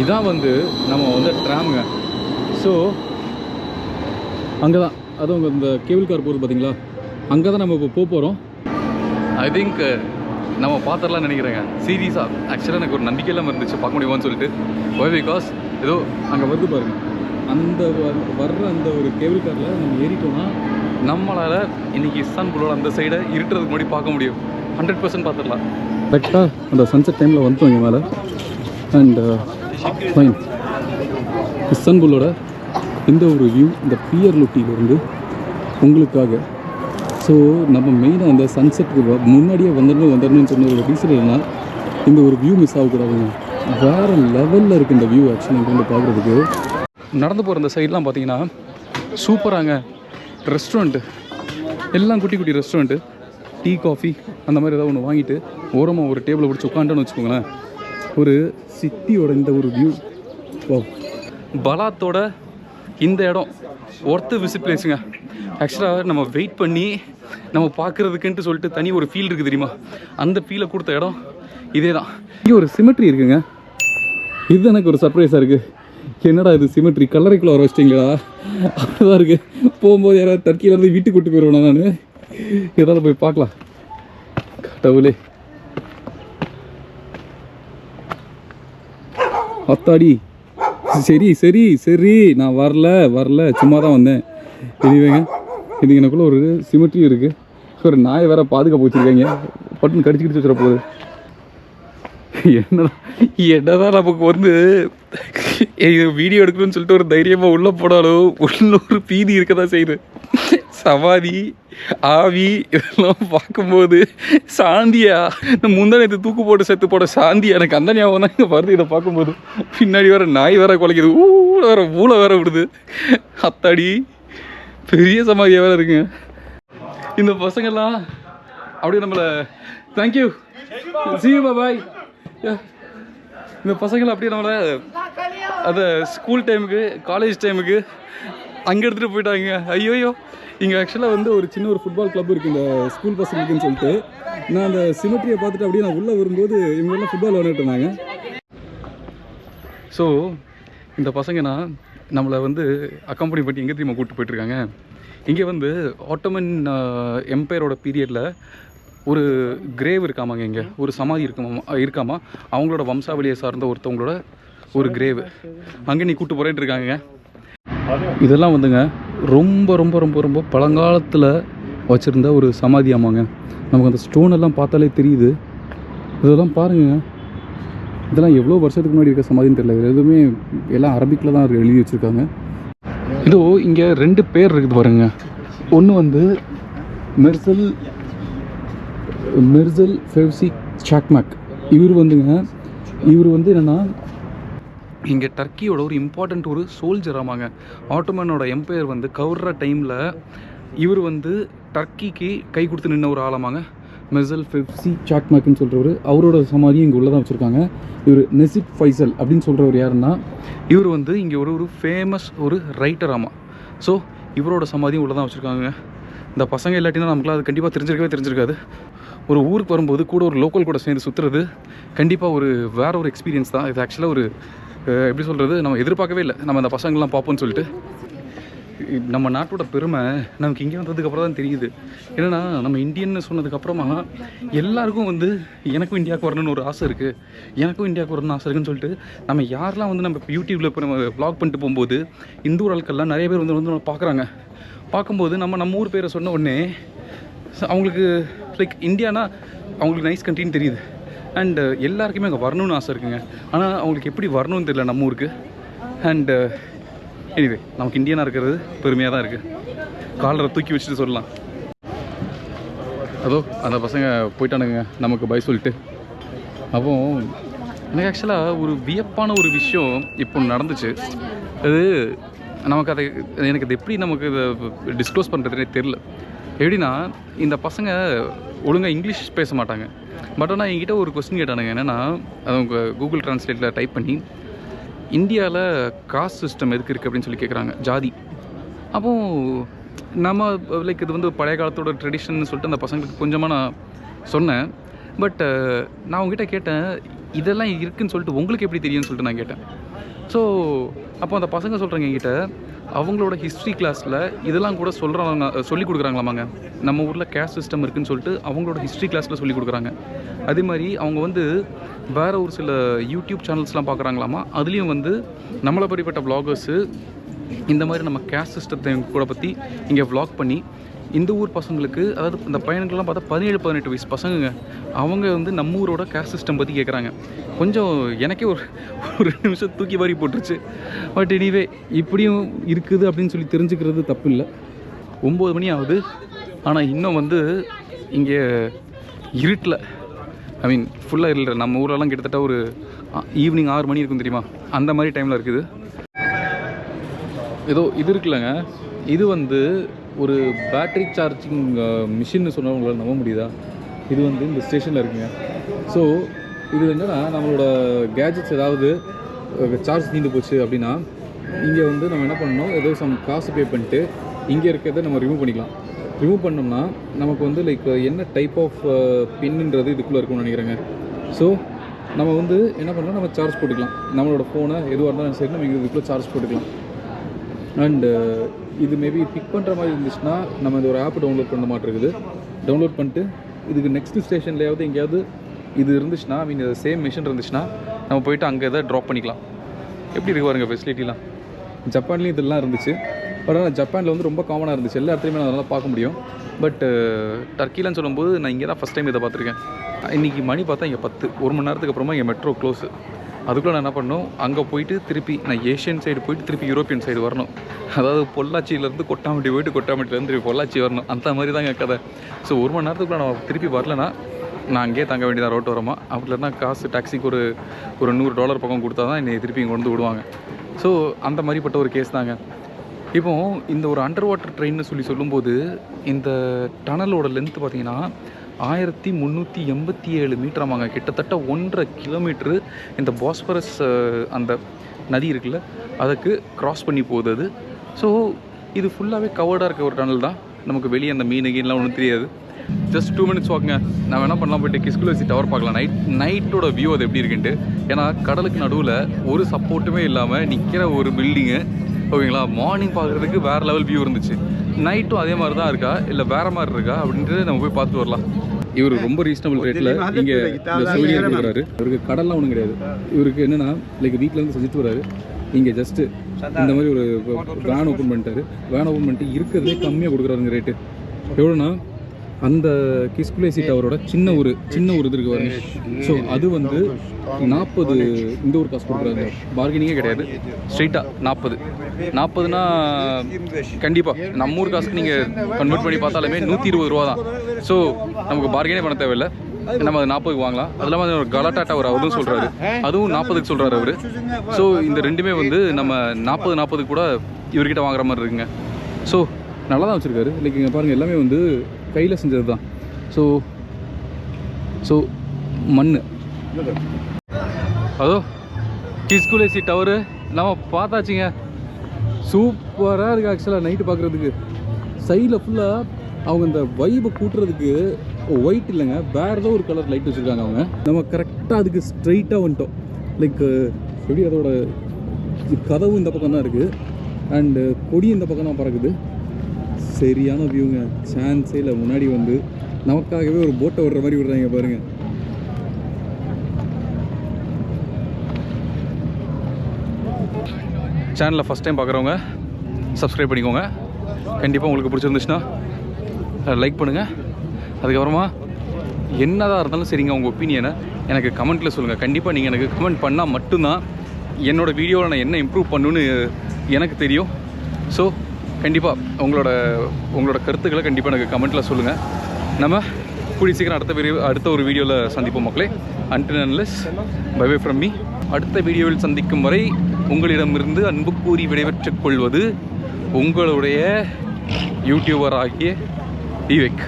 இதான் வந்து நம்ம வந்து ட்ராமுங்க ஸோ அங்கே தான் அதுவும் இந்த கேபிள் கார் போகுது பார்த்தீங்களா அங்கே தான் நம்ம இப்போ போக போகிறோம் ஐ திங்க் நம்ம பார்த்துடலாம் நினைக்கிறேங்க. சீரியஸாக ஆக்சுவலாக எனக்கு ஒரு நம்பிக்கை இல்லாமல் இருந்துச்சு. பார்க்க முடியுமான்னு சொல்லிட்டு. ஒய் பிகாஸ் ஏதோ அங்கே வருது பாருங்க. அந்த வர்ற அந்த ஒரு கேபிள் காரில் நம்ம ஏறிட்டோம்னா நம்மளால் இன்னைக்கு இஸ்தான்புல்லோட அந்த சைடை இருட்டுறதுக்கு முன்னாடி பார்க்க முடியும். ஹண்ட்ரட் பர்சன்ட் பார்த்துடலாம். கரெக்டாக அந்த சன்செட் டைமில் வந்துட்டோம் இங்கே மேலே. அண்ட் ஃபைன் இஸ்தான்புல்லோட இந்த ஒரு வியூ இந்த பியர் லுட்டியிலிருந்து உங்களுக்காக. ஸோ நம்ம மெயினாக அந்த சன்செட்டுக்கு முன்னாடியே வந்துடணும் வந்துடணும்னு சொன்ன ஒரு ரீசன் என்னன்னா இந்த ஒரு வியூ மிஸ் ஆகக்கூடாதுங்க. வேறு லெவலில் இருக்குது இந்த வியூ ஆக்சுவலி இங்கே வந்து பார்க்குறதுக்கு. நடந்து போகிற இந்த சைட்லாம் பார்த்தீங்கன்னா சூப்பராங்க ரெஸ்டாரண்ட்டு எல்லாம் குட்டி குட்டி ரெஸ்டாரண்ட்டு டீ காஃபி அந்த மாதிரி ஏதாவது ஒன்று வாங்கிட்டு ஓரமாக ஒரு டேபிளை பிடிச்சி உட்காந்துன்னு வச்சுக்கோங்களேன். ஒரு சிட்டியோட இந்த ஒரு வியூ வா பலாத்தோட இந்த இடம் ஒர்த்து விசிட் பிளேஸுங்க ஆக்சுவலாக நம்ம வெயிட் பண்ணி நம்ம பார்க்குறதுக்குன்ட்டு சொல்லிட்டு தனி ஒரு ஃபீல் இருக்குது தெரியுமா? அந்த ஃபீலை கொடுத்த இடம் இதே தான் இங்கே ஒரு சிமெட்ரி இருக்குங்க. இது எனக்கு ஒரு சர்ப்ரைஸாக இருக்குது என்னடா இது சிமெட்ரி கல்லறைக்குள்ள வர வச்சிட்டிங்களா? அப்படிதான் இருக்கு. போகும்போது யாராவது டர்க்கியில இருந்து வீட்டுக்கு கூட்டு போயிடுவேன் நான்? ஏதாவது போய் பார்க்கலாம். கடவுளே. அத்தாடி. சரி சரி சரி. நான் வரல வரல. சும்மா தான் வந்தேன் இதுவேங்க இது எனக்குள்ள ஒரு சிமெட்ரி இருக்குது ஒரு நாயை வேற பாதுகாப்பு வச்சுருக்காங்க. பட்டுன்னு கடிச்சு கடிச்சு வச்சுட போகுது. என்னடா என்னதான் நமக்கு வந்து இது வீடியோ எடுக்கணும்னு சொல்லிட்டு ஒரு தைரியமாக உள்ளே போனாலும் உள்ள ஒரு பீதி இருக்க தான் செய்யுது. சமாதி ஆவி இதெல்லாம் பார்க்கும்போது சாந்தியா? இந்த முந்தானத்து தூக்கு போட்டு செத்து போட சாந்தி எனக்கு அந்த ஞாபகம் தான் இங்கே வருது இதை பார்க்கும்போது. பின்னாடி வேற நாய் வேற குலைக்குது. ஊழ வேற ஊழ வேற விடுது. அத்தாடி பெரிய சமாதியாக வேற இருக்குங்க. இந்த பசங்கெல்லாம் அப்படியே நம்மளை தேங்க்யூ சி பாய் இந்த பசங்களை அப்படியே நம்மளை அதை ஸ்கூல் டைமுக்கு காலேஜ் டைமுக்கு அங்கே எடுத்துகிட்டு போயிட்டாங்க. ஐயோயோ. இங்கே ஆக்சுவலாக வந்து ஒரு சின்ன ஒரு ஃபுட்பால் கிளப் இருக்குது இந்த ஸ்கூல் பசங்களுக்குன்னு சொல்லிட்டு. நான் அந்த சிமெட்ரியை பார்த்துட்டு அப்படியே நான் உள்ளே வரும்போது இவங்கெல்லாம் ஃபுட்பால் விளையாட்டு இருந்தாங்க. ஸோ இந்த பசங்கன்னா நம்மளை வந்து அக்கம்பெனி பண்ணி எங்கே தெரியுமா கூப்பிட்டு போயிட்டுருக்காங்க இங்கே வந்து ஆட்டோமன் எம்பையரோட பீரியடில் ஒரு கிரேவ் இருக்காமாங்க இங்கே. ஒரு சமாதி இருக்காமா இருக்காமா? அவங்களோட வம்சாவளியை சார்ந்த ஒருத்தவங்களோட ஒரு கிரேவ் அங்கே நீ கூட்டு போறேன் இருக்காங்க இதெல்லாம் வந்துங்க ரொம்ப ரொம்ப ரொம்ப ரொம்ப பழங்காலத்தில் வச்சுருந்த ஒரு சமாதி ஆமாங்க. நமக்கு அந்த ஸ்டோன் எல்லாம் பார்த்தாலே தெரியுது. இதெல்லாம் பாருங்க இதெல்லாம் எவ்வளோ வருஷத்துக்கு முன்னாடி இருக்க சமாதின்னு தெரியல. எதுவுமே எல்லாம் அரபிக்கில் தான் எழுதி வச்சுருக்காங்க. இதோ இங்கே ரெண்டு பேர் இருக்குது பாருங்க. ஒன்று வந்து மெர்சல் மெர்சல் ஃபெவ்சி சாக்மேக். இவர் வந்துங்க இவர் வந்து என்னென்னா இங்கே டர்க்கியோட ஒரு இம்பார்ட்டண்ட் ஒரு சோல்ஜர் ஆமாங்க. ஆட்டோமேனோட எம்பையர் வந்து கவுர்ற டைமில் இவர் வந்து டர்க்கிக்கு கை கொடுத்து நின்ன ஒரு ஆளாமாங்க மெசல் ஃபெப்சி சாக்மேக்குன்னு சொல்கிறவர் அவரோட சமாதியும் இங்கே உள்ளே தான் வச்சுருக்காங்க. இவர் நெசிப் ஃபைசல் அப்படின்னு சொல்கிறவர் யாருன்னா இவர் வந்து இங்கே ஒரு ஒரு ஃபேமஸ் ஒரு ரைட்டர் ஆமாம் ஸோ இவரோட சமாதியும் உள்ளே தான் வச்சுருக்காங்க இந்த பசங்க இல்லாட்டினா நமக்குலாம் அது கண்டிப்பாக தெரிஞ்சிருக்கவே தெரிஞ்சிருக்காது. ஒரு ஊருக்கு வரும்போது கூட ஒரு லோக்கல் கூட சேர்ந்து சுற்றுறது கண்டிப்பாக ஒரு வேற ஒரு எக்ஸ்பீரியன்ஸ் தான். இது ஆக்சுவலாக ஒரு எப்படி சொல்கிறது நம்ம எதிர்பார்க்கவே இல்லை. நம்ம அந்த பசங்கள்லாம் பார்ப்போம்னு சொல்லிட்டு. நம்ம நாட்டோட பெருமை நமக்கு இங்கே வந்ததுக்கப்புறம் தான் தெரியுது. என்னன்னா நம்ம இந்தியன்னு சொன்னதுக்கப்புறமா எல்லாருக்கும் வந்து எனக்கும் இந்தியாவுக்கு வரணும்னு ஒரு ஆசை இருக்குது எனக்கும் இந்தியாவுக்கு வரணும்னு ஆசை இருக்குன்னு சொல்லிட்டு நம்ம யாரெல்லாம் வந்து நம்ம இப்போ யூடியூப்பில் இப்போ நம்ம ப்ளாக் பண்ணிட்டு போகும்போது இந்த ஊர் ஆட்கள்லாம் நிறைய பேர் வந்து வந்து நம்ம பார்க்குறாங்க. பார்க்கும்போது நம்ம நம்ம ஊர் பேரை சொன்ன உடனே அவங்களுக்கு லைக் இந்தியானா அவங்களுக்கு நைஸ் கண்ட்ரின்னு தெரியுது. அண்டு uh, எல்லாருக்குமே அங்கே வரணும்னு ஆசை இருக்குங்க. ஆனால் அவங்களுக்கு எப்படி வரணும்னு தெரியல நம்ம ஊருக்கு. அண்டு எனிவே uh, நமக்கு இந்தியனாக இருக்கிறது பெருமையாக தான் இருக்குது காலரை தூக்கி வச்சுட்டு சொல்லலாம். அதோ அந்த பசங்க போயிட்டானுங்க. நமக்கு பை சொல்லிட்டு. அப்போ எனக்கு ஆக்சுவலாக ஒரு வியப்பான ஒரு விஷயம் இப்போ நடந்துச்சு. அது நமக்கு அதை எனக்கு அது எப்படி நமக்கு இதை டிஸ்க்ளோஸ் பண்ணுறதுனே தெரில எப்படின்னா இந்த பசங்க ஒழுங்காக இங்கிலீஷ் பேச மாட்டாங்க. பட் ஆனால் என்கிட்ட ஒரு கொஸ்டின் கேட்டானுங்க. என்னென்னா அது அவங்க கூகுள் ட்ரான்ஸ்லேட்டில் டைப் பண்ணி இந்தியாவில் காஸ்ட் சிஸ்டம் எதுக்கு இருக்குது அப்படின்னு சொல்லி கேட்குறாங்க ஜாதி. அப்போ நம்ம லைக் இது வந்து பழைய காலத்தோட ட்ரெடிஷன் சொல்லிட்டு அந்த பசங்களுக்கு கொஞ்சமாக நான் சொன்னேன். பட் நான் உங்ககிட்ட கேட்டேன் இதெல்லாம் இருக்குதுன்னு சொல்லிட்டு உங்களுக்கு எப்படி தெரியும்னு சொல்லிட்டு நான் கேட்டேன். ஸோ அப்போ அந்த பசங்க சொல்கிறாங்க என்கிட்ட அவங்களோட ஹிஸ்ட்ரி கிளாஸில் இதெல்லாம் கூட சொல்கிறாங்க சொல்லி கொடுக்குறாங்களாமாங்க. நம்ம ஊரில் கேஸ்ட் சிஸ்டம் இருக்குதுன்னு சொல்லிட்டு அவங்களோட ஹிஸ்ட்ரி கிளாஸில் சொல்லி கொடுக்குறாங்க. அதே மாதிரி அவங்க வந்து வேற ஒரு சில யூடியூப் சேனல்ஸ்லாம் பார்க்குறாங்களாமா? அதுலேயும் வந்து நம்மளை படிப்பட்ட vloggers இந்த மாதிரி நம்ம கேஸ்ட் சிஸ்டத்தை கூட பற்றி இங்கே வ்ளாக் பண்ணி இந்த ஊர் பசங்களுக்கு அதாவது இந்த பையனுக்கெல்லாம் பார்த்தா பதினேழு பதினெட்டு வயசு பசங்கங்க. அவங்க வந்து நம்ம ஊரோட கேஸ்ட் சிஸ்டம் பற்றி கேட்குறாங்க கொஞ்சம் எனக்கே ஒரு ஒரு ரெண்டு நிமிஷம் தூக்கி வாரி போட்டுருச்சு. பட் எனிவே இப்படியும் இருக்குது அப்படின்னு சொல்லி தெரிஞ்சுக்கிறது தப்பு இல்லை ஒம்பது மணி ஆகுது. ஆனால் இன்னும் வந்து இங்கே இருட்டில். ஐ மீன் ஃபுல்லாக இல்லை நம்ம ஊரெல்லாம் கிட்டத்தட்ட ஒரு ஈவினிங் ஆறு மணி இருக்கும் தெரியுமா? அந்த மாதிரி டைமில் இருக்குது. ஏதோ இது இருக்குல்லங்க. இது வந்து ஒரு பேட்டரி சார்ஜிங் மிஷின்னு சொன்னால் உங்களால் நம்ப முடியுதா? இது வந்து இந்த ஸ்டேஷனில் இருக்குங்க. ஸோ இது என்னென்னா நம்மளோட கேஜெட்ஸ் ஏதாவது சார்ஜ் நீண்டு போச்சு அப்படின்னா இங்கே வந்து நம்ம என்ன பண்ணணும்? ஏதோ சம் காசு பே பண்ணிட்டு இங்கே இருக்கிறத நம்ம ரிமூவ் பண்ணிக்கலாம். ரிமூவ் பண்ணோம்னா நமக்கு வந்து லைக் என்ன டைப் ஆஃப் பின்னுன்றது இதுக்குள்ளே இருக்கும்னு நினைக்கிறேங்க. ஸோ நம்ம வந்து என்ன பண்ணலாம்? நம்ம சார்ஜ் போட்டுக்கலாம். நம்மளோட ஃபோனை எதுவாக இருந்தாலும் சரி நம்ம இதுக்குள்ளே சார்ஜ் போட்டுக்கலாம். அண்டு uh, இது மேபி பிக் பண்ணுற மாதிரி இருந்துச்சுன்னா நம்ம இந்த ஒரு ஆப் டவுன்லோட் பண்ண மாட்டிருக்குது. டவுன்லோட் பண்ணிட்டு இதுக்கு நெக்ஸ்ட் ஸ்டேஷன்லையாவது எங்கேயாவது இது இருந்துச்சுன்னா ஐ மீன் சேம் மிஷின் இருந்துச்சுன்னா நம்ம போயிட்டு அங்கே எதாவது ட்ராப் பண்ணிக்கலாம். எப்படி இருக்கு பாருங்க ஃபெசிலிட்டிலாம் ஜப்பான்லேயும் இதெல்லாம் இருந்துச்சு. பட் ஆனால் ஜப்பானில் வந்து ரொம்ப காமனாக இருந்துச்சு. எல்லா இடத்துலையுமே நான் பார்க்க முடியும். பட் டர்க்கிலன்னு uh, சொல்லும்போது நான் இங்கே தான் ஃபஸ்ட் டைம் இதை பார்த்துருக்கேன். இன்றைக்கி மணி பார்த்தா இங்கே பத்து. ஒரு மணி நேரத்துக்கு அப்புறமா இங்கே மெட்ரோ க்ளோஸு அதுக்குள்ளே நான் என்ன பண்ணணும் அங்கே போயிட்டு திருப்பி நான் ஏஷியன் சைடு போயிட்டு திருப்பி யூரோப்பியன் சைடு வரணும். அதாவது பொள்ளாச்சியிலேருந்து கொட்டாமட்டி போயிட்டு கொட்டாமட்டிலேருந்து திருப்பி பொள்ளாச்சி வரணும். அந்த மாதிரி தாங்க கதை. ஸோ ஒரு மணி நேரத்துக்குள்ளே நான் திருப்பி வரலனா நான் அங்கேயே தங்க வேண்டியதாக ரோட்டு வரமா அப்படி இல்லைன்னா காசு டாக்ஸிக்கு ஒரு ஒரு நூறு டாலர் பக்கம் கொடுத்தா தான் என்னை திருப்பி இங்கே கொண்டு வந்து விடுவாங்க. ஸோ அந்த மாதிரிப்பட்ட ஒரு கேஸ் தாங்க. இப்போ இந்த ஒரு அண்டர் வாட்டர் ட்ரெயின்னு சொல்லி சொல்லும்போது இந்த டனலோட லென்த்து பார்த்தீங்கன்னா ஆயிரத்தி முந்நூற்றி எண்பத்தி ஏழு மீட்டர் ஆமாங்க. கிட்டத்தட்ட ஒன்றரை கிலோமீட்ரு இந்த பாஸ்பரஸ் அந்த நதி இருக்குல்ல அதுக்கு க்ராஸ் பண்ணி போகுது. அது ஸோ இது ஃபுல்லாகவே கவர்டாக இருக்க ஒரு டனல் தான். நமக்கு வெளியே அந்த மீன் கீன்லாம் ஒன்றும் தெரியாது. ஜஸ்ட் டூ மினிட்ஸ் வாக்குங்க நான் வேணால் பண்ணலாம் போயிட்டு கிஸ்குலசி டவர் பார்க்கலாம். நைட் நைட்டோட வியூ அது எப்படி இருக்குன்ட்டு. ஏன்னா கடலுக்கு நடுவில் ஒரு சப்போர்ட்டுமே இல்லாமல் நிற்கிற ஒரு பில்டிங்கு ஓகேங்களா? மார்னிங் பார்க்குறதுக்கு வேறு லெவல் வியூ இருந்துச்சு. நைட்டும் அதே மாதிரி தான் இருக்கா? இல்லை வேறு மாதிரி இருக்கா? அப்படின்ட்டு நம்ம போய் பார்த்து வரலாம். இவர் ரொம்ப ரீசனபிள் ரேட்டில் இங்கே சூரியன் கொடுக்குறாரு இவருக்கு கடல்லாம் ஒன்றும் கிடையாது. இவருக்கு என்னன்னா லைக் வீட்டிலேருந்து செஞ்சுட்டு வராரு. இங்கே ஜஸ்ட்டு இந்த மாதிரி ஒரு வேன் ஓப்பன் பண்ணிட்டாரு. வேன் ஓப்பன் பண்ணிட்டு இருக்கிறதே கம்மியாக கொடுக்குறாருங்க ரேட்டு எவ்வளோனா அந்த கிஸ்க்ளே சீட் அவரோட சின்ன ஒரு சின்ன ஒரு இது இருக்கு பாருங்க. ஸோ அது வந்து நாற்பது இந்த ஒரு காசு கொடுக்குறாங்க. பார்கெனிங்கே கிடையாது. ஸ்ட்ரெயிட்டாக நாற்பது. நாற்பதுனா கண்டிப்பாக நம்ம ஊர் காசுக்கு நீங்கள் கன்வெர்ட் பண்ணி பார்த்தாலுமே நூற்றி இருபது ரூபா தான். ஸோ நமக்கு பார்கெனே பண்ண தேவையில்லை. நம்ம அது நாற்பதுக்கு வாங்கலாம். அது இல்லாமல் ஒரு கலாட்டா அவர் அவரும் சொல்கிறாரு அதுவும் நாற்பதுக்கு சொல்கிறாரு அவர். ஸோ இந்த ரெண்டுமே வந்து நம்ம நாற்பது நாற்பதுக்கு கூட இவர்கிட்ட வாங்குற மாதிரி இருக்குங்க. ஸோ நல்லா தான் வச்சுருக்காரு. லைக் இங்கே பாருங்கள் எல்லாமே வந்து கையில் செஞ்சது தான் ஸோ ஸோ மண் அதோ கிஸ்குலேசி டவரு. நம்ம பார்த்தாச்சுங்க. சூப்பராக இருக்குது ஆக்சுவலாக நைட்டு பார்க்குறதுக்கு. சைடில் ஃபுல்லாக அவங்க இந்த வைபை கூட்டுறதுக்கு ஒயிட் இல்லைங்க. வேறு ஏதோ ஒரு கலர் லைட் வச்சுருக்காங்க அவங்க. நம்ம கரெக்டாக அதுக்கு ஸ்ட்ரைட்டாக வந்துட்டோம். லைக் எப்படி அதோட கதவு இந்த பக்கம் தான் இருக்குது அண்டு கொடி இந்த பக்கம் தான் பறக்குது. சரியான வியூங்க சான்ஸே இல்லை முன்னாடி வந்து நமக்காகவே ஒரு போட்டை விடுற மாதிரி விடுறாங்க பாருங்க. சேனலில் ஃபஸ்ட் டைம் பார்க்குறவங்க சப்ஸ்கிரைப் பண்ணிக்கோங்க. கண்டிப்பாக உங்களுக்கு பிடிச்சிருந்துச்சுன்னா லைக் பண்ணுங்கள் அதுக்கப்புறமா என்னதான் இருந்தாலும் சரிங்க உங்கள் ஒப்பீனியனை எனக்கு கமெண்ட்டில் சொல்லுங்கள் கண்டிப்பாக நீங்கள் எனக்கு கமெண்ட் பண்ணால் மட்டும்தான் என்னோடய வீடியோவில் நான் என்ன இம்ப்ரூவ் பண்ணுன்னு எனக்கு தெரியும். ஸோ கண்டிப்பாக உங்களோட உங்களோட கருத்துக்களை கண்டிப்பாக எனக்கு கமெண்ட்டில் சொல்லுங்கள் நம்ம கூடிய சீக்கிரம் அடுத்த வீடியோ அடுத்த ஒரு வீடியோவில் சந்திப்போம் மக்களே. அன்டில் அன்லெஸ் பைவே பை ஃப்ரம் மீ அடுத்த வீடியோவில் சந்திக்கும் வரை உங்களிடமிருந்து அன்பு கூறி விடைபெற்றுக் கொள்வது உங்களுடைய யூடியூபர் ஆகிய விவேக்